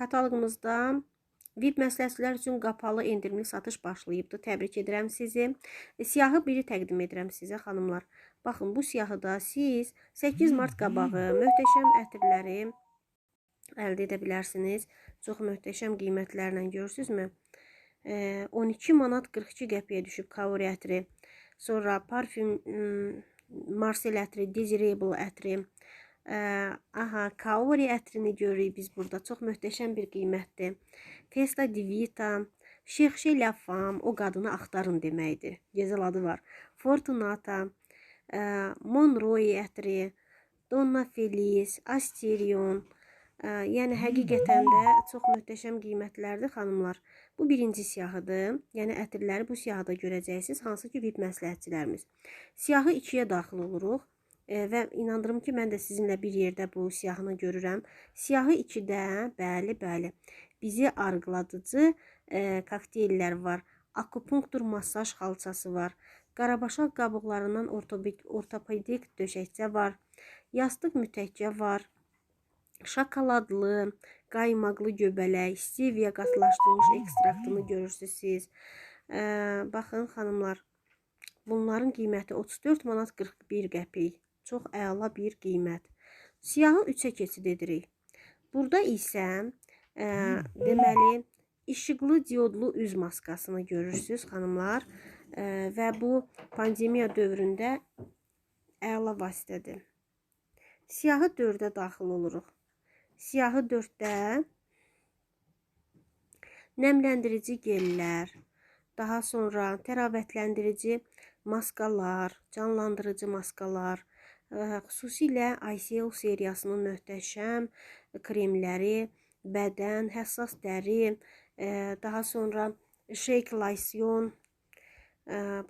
Kataloqumuzda VIP məsləhətçilər üçün qapalı endirimli satış başlayıbdı. Təbrik edirəm sizi. E, Siyahı biri təqdim edirəm sizə xanımlar. Baxın bu siyahıda siz 8 mart qabağı möhtəşəm ətirləri əldə edə bilərsiniz. Çox möhtəşəm qiymətlərlə görürsünüzmü? E, 12 manat 42 qəpiyə düşüb Kaori ətri. Sonra parfüm Marcel ətri, Desirable ətri, aha, Kaori ətrini görürük biz burada. Çox möhtəşəm bir qiymətdir. Festa Divita, Cherchez la femme, o qadını axtarın deməkdir. Gözəl adı var. Fortunata, ə, Monroe ətri, Donna Feliz, Asterion. Ə, yəni həqiqətən də çox möhtəşəm qiymətlərdir xanımlar. Bu birinci siyahıdır. Yəni ətirləri bu siyahıda görəcəksiniz, hansı ki VIP məsləhətçilərimiz. Siyahı 2-yə daxil oluruq. Və inandırım ki, mən də sizinlə bir yerdə bu siyahını görürəm. Siyahı 2-də, bəli, bəli, bizi arıqladıcı e, kokteyllər var. Akupunktur masaj xalçası var. Qarabaşaq qabıqlarından ortopedik, ortopedik döşəkçə var. Yastıq mütəkkə var. Şokoladlı, qaymaqlı göbələk, stevia qatlaşdırılmış ekstraktını görürsünüz siz. E, baxın xanımlar, bunların qiyməti 34 manat 41 qəpik. Çox əla bir qiymət. Siyahı 3-ə keçid edirik. Burada isə ə, deməli işıqlı diodlu üz maskasını görürsüz xanımlar ə, və bu pandemiya dövründə əla vasitədir. Siyahı 4-ə daxil oluruq. Siyahı 4-də nəmləndirici gellər, daha sonra təravətləndirici maskalar, canlandırıcı maskalar, Xüsusilə ICL seriyasının möhtəşəm kremləri, bədən, həssas dəri, daha sonra Shake Lysyon,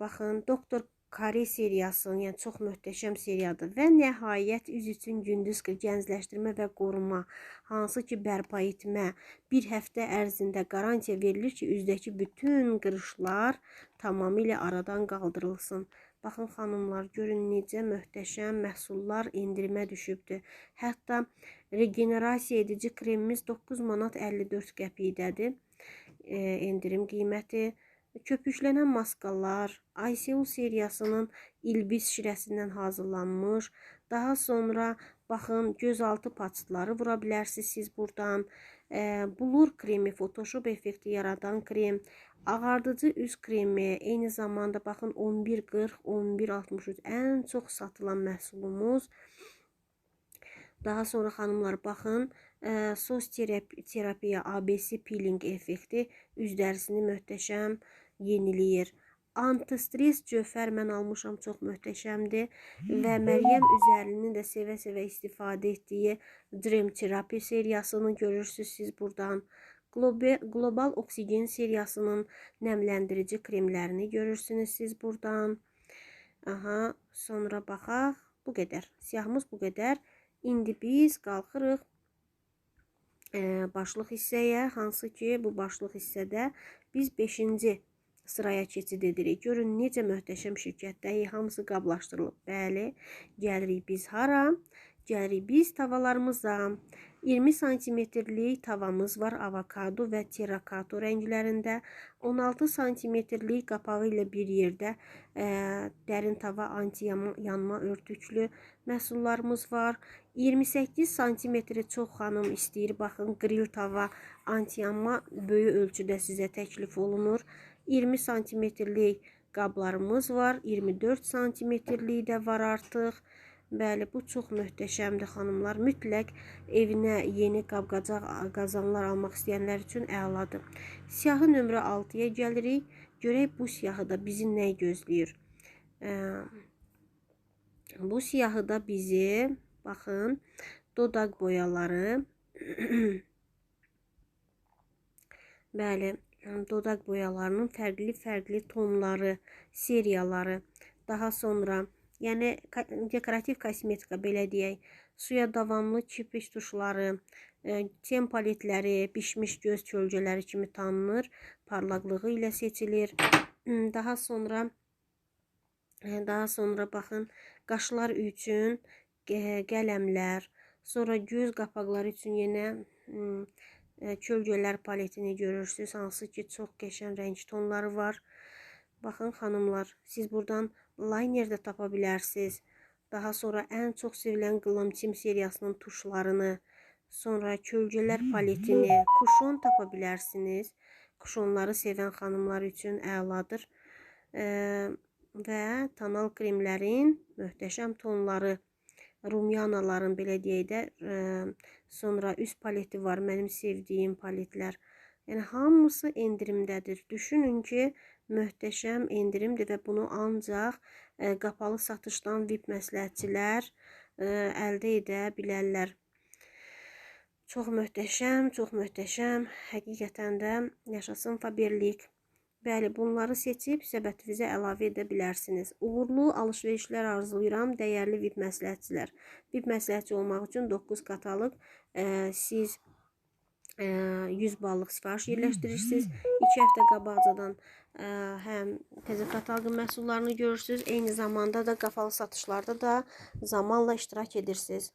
baxın, Doktor Kare seriyası, yəni çox möhtəşəm seriyadır və nəhayət üz üçün gündüz gəncləşdirmə və qoruma, hansı ki bərpa etmə bir həftə ərzində qarantiya verilir ki, üzdəki bütün qırışlar tamamilə aradan qaldırılsın. Baxın xanımlar, görün necə möhtəşəm məhsullar endirimə düşübdür. Hətta regenerasiya edici kremimiz 9 manat 54 qəpikdədir. E, endirim qiyməti. Köpüklənən maskalar, ICU seriyasının ilbis şirəsindən hazırlanmış. Daha sonra baxın gözaltı paçları vura bilərsiniz siz buradan. E, blur kremi, Photoshop effekti yaradan krem, Ağardıcı üz kremi, eyni zamanda baxın 11.40, 11.63 ən çox satılan məhsulumuz. Daha sonra xanımlar baxın, ə, sos terapi terapiya ABC peeling effekti üz dərisini möhtəşəm yeniləyir. Antistres cövhər mən almışam, çox möhtəşəmdir və Məryəm üzərinin də sevə-sevə istifadə etdiyi Dream Therapy seriyasını görürsüz siz buradan. Global Oksigen seriyasının nəmləndirici kremlərini görürsünüz siz buradan. Aha, sonra baxaq. Bu qədər. Siyahımız bu qədər. İndi biz qalxırıq e, başlıq hissəyə, hansı ki bu başlıq hissədə biz 5-ci sıraya keçid edirik. Görün necə möhtəşəm şirkətdəyik, hamısı qablaşdırılıb. Bəli, gəlirik biz hara? Gəlirik biz tavalarımıza. 20 santimetrlik tavamız var avokado və terakato rənglərində. 16 santimetrlik qapağı ilə bir yerdə ə, dərin tava anti-yanma örtüklü məhsullarımız var. 28 santimetri çox xanım istəyir. Baxın, grill tava anti-yanma böyük ölçüdə sizə təklif olunur. 20 santimetrlik qablarımız var. 24 santimetrlik də var artıq. Bəli, bu çox möhtəşəmdir xanımlar. Mütləq evinə yeni qab-qacaq qazanlar almaq istəyənlər üçün əladır. Siyahı nömrə 6-ya gəlirik. Görək bu siyahıda bizi nə gözləyir. Bu siyahıda bizi, baxın, dodaq boyaları, bəli, dodaq boyalarının fərqli-fərqli tonları, seriyaları, daha sonra Yəni dekorativ kosmetika belə deyək, suya davamlı kipriç tuşları, ten paletləri, bişmiş göz kölgələri kimi tanınır, parlaqlığı ilə seçilir. Daha sonra daha sonra baxın, qaşlar üçün qələmlər, sonra göz qapaqları üçün yenə e, kölgələr paletini görürsüz. Hansı ki, çox qəşəng rəng tonları var. Baxın xanımlar, siz buradan liner də tapa bilərsiniz. Daha sonra ən çox sevilən Glam Team seriyasının tuşlarını, sonra kölgələr paletini, kuşon tapa bilərsiniz. Kuşonları sevən xanımlar üçün əladır. E, və tonal kremlərin möhtəşəm tonları, rumyanaların belə deyək də, e, sonra üst paleti var, mənim sevdiyim paletlər. Yəni hamısı endirimdədir. Düşünün ki, möhtəşəm endirimdir və bunu ancaq ə, qapalı satışdan VIP məsləhətçilər ə, əldə edə bilərlər. Çox möhtəşəm, çox möhtəşəm. Həqiqətən də yaşasın Faberlik. Bəli, bunları seçib səbətinizə əlavə edə bilərsiniz. Uğurlu alış-verişlər arzulayıram, dəyərli VIP məsləhətçilər. VIP məsləhətçi olmaq üçün 9 katalıq ə, siz ə, 100 ballıq sifariş yerləşdirirsiniz. 2 həftə qabaqcadan ə, həm təzə kataloqun məhsullarını görürsüz, eyni zamanda da qapalı satışlarda da zamanla iştirak edirsiniz.